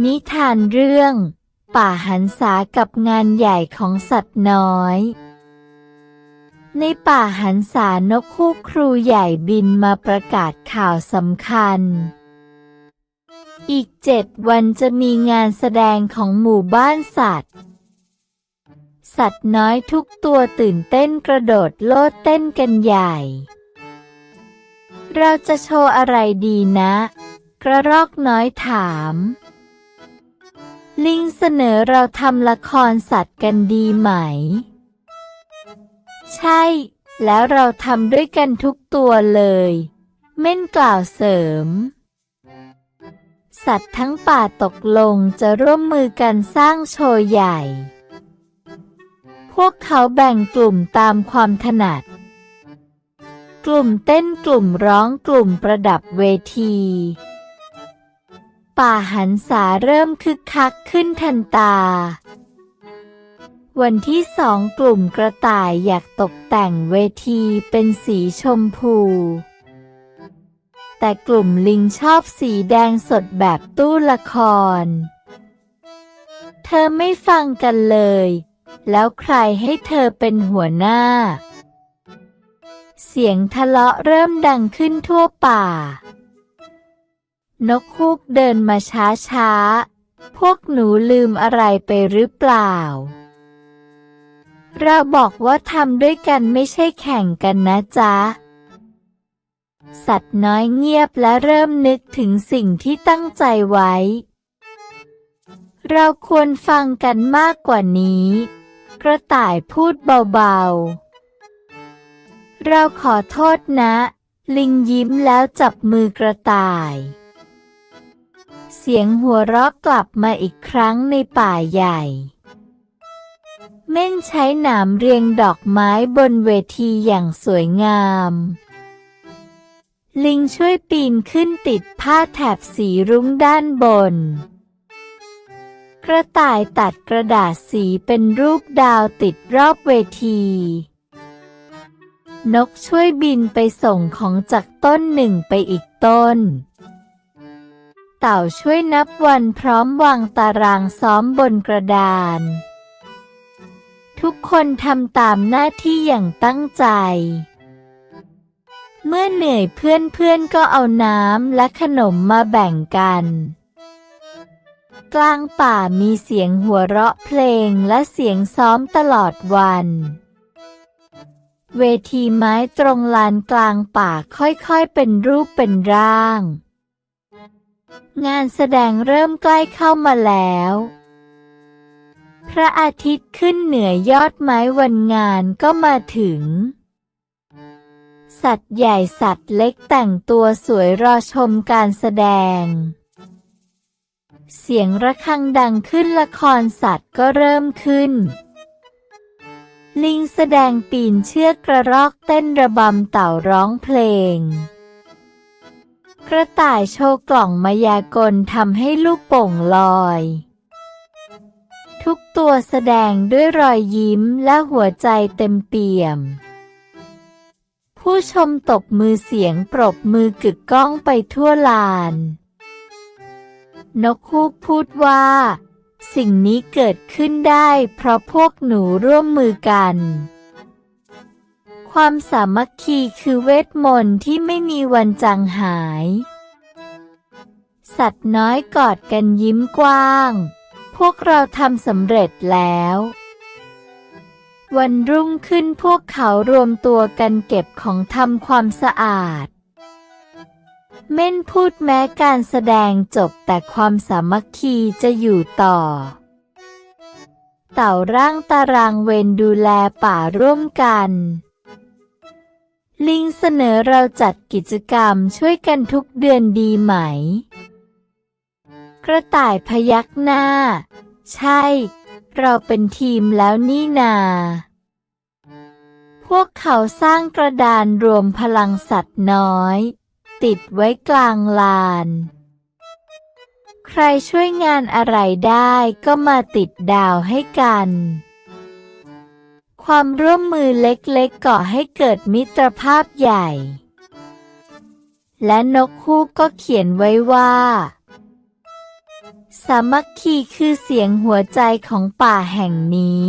นิทานเรื่อง ป่าหันษากับงานใหญ่ของสัตว์น้อย ในป่าหันษานกคู่ครูใหญ่บินมาประกาศข่าวสำคัญ อีกเจ็ดวันจะมีงานแสดงของหมู่บ้านสัตว์ สัตว์น้อยทุกตัวตื่นเต้นกระโดดโลดเต้นกันใหญ่ เราจะโชว์อะไรดีนะ กระรอกน้อยถาม ลิงเสนอเราทำละครสัตว์กันดีไหม ใช่ แล้วเราทำด้วยกันทุกตัวเลย เม่นกล่าวเสริม สัตว์ทั้งป่าตกลงจะร่วมมือกันสร้างโชว์ใหญ่ พวกเขาแบ่งกลุ่มตามความถนัด กลุ่มเต้นกลุ่มร้องกลุ่มประดับเวที ป่าหันษาเริ่มคึกคักขึ้นทันตา วันที่สองกลุ่มกระต่ายอยากตกแต่งเวทีเป็นสีชมพู แต่กลุ่มลิงชอบสีแดงสดแบบตู้ละคร เธอไม่ฟังกันเลย แล้วใครให้เธอเป็นหัวหน้า เสียงทะเลาะเริ่มดังขึ้นทั่วป่า นกฮูกเดินมาช้าๆพวกหนูลืมอะไรไปหรือเปล่า เราบอกว่าทำด้วยกันไม่ใช่แข่งกันนะจ๊ะ สัตว์น้อยเงียบและเริ่มนึกถึงสิ่งที่ตั้งใจไว้ เราควรฟังกันมากกว่านี้ กระต่ายพูดเบาๆ เราขอโทษนะ ลิงยิ้มแล้วจับมือกระต่าย เสียงหัวเราะกลับมาอีกครั้งในป่าใหญ่ เม่นใช้หนามเรียงดอกไม้บนเวทีอย่างสวยงาม ลิงช่วยปีนขึ้นติดผ้าแถบสีรุ้งด้านบน กระต่ายตัดกระดาษสีเป็นรูปดาวติดรอบเวทีนกช่วยบินไปส่งของจากต้นหนึ่งไปอีกต้น เต่าช่วยนับวันพร้อมวางตารางซ้อมบนกระดาน ทุกคนทำตามหน้าที่อย่างตั้งใจ เมื่อเหนื่อยเพื่อนๆก็เอาน้ำและขนมมาแบ่งกัน กลางป่ามีเสียงหัวเราะเพลงและเสียงซ้อมตลอดวันเวทีไม้ตรงลานกลางป่าค่อยๆเป็นรูปเป็นร่าง งานแสดงเริ่มใกล้เข้ามาแล้ว พระอาทิตย์ขึ้นเหนือยอดไม้วันงานก็มาถึง สัตว์ใหญ่สัตว์เล็กแต่งตัวสวยรอชมการแสดง เสียงระฆังดังขึ้นละครสัตว์ก็เริ่มขึ้น ลิงแสดงปีนเชือกกระรอกเต้นระบำเต่าร้องเพลง ระต่ายโชว์กล่องมายากลทำให้ลูกโป่งลอย ทุกตัวแสดงด้วยรอยยิ้มและหัวใจเต็มเปี่ยม ผู้ชมตบมือเสียงปรบมือกึกก้องไปทั่วลาน นกฮูกพูดว่า สิ่งนี้เกิดขึ้นได้เพราะพวกหนูร่วมมือกัน ความสามัคคีคือเวทมนต์ที่ไม่มีวันจางหาย สัตว์น้อยกอดกันยิ้มกว้าง พวกเราทำสำเร็จแล้ว วันรุ่งขึ้นพวกเขารวมตัวกันเก็บของทำความสะอาด เม่นพูดแม้การแสดงจบแต่ความสามัคคีจะอยู่ต่อเต่าร่างตารางเวรดูแลป่าร่วมกัน ลิงเสนอเราจัดกิจกรรมช่วยกันทุกเดือนดีไหม กระต่ายพยักหน้า ใช่ เราเป็นทีมแล้วนี่นา พวกเขาสร้างกระดานรวมพลังสัตว์น้อย ติดไว้กลางลาน ใครช่วยงานอะไรได้ก็มาติดดาวให้กัน ความร่วมมือเล็กๆก่อให้เกิดมิตรภาพใหญ่ และนกฮูกก็เขียนไว้ว่า สามัคคีคือเสียงหัวใจของป่าแห่งนี้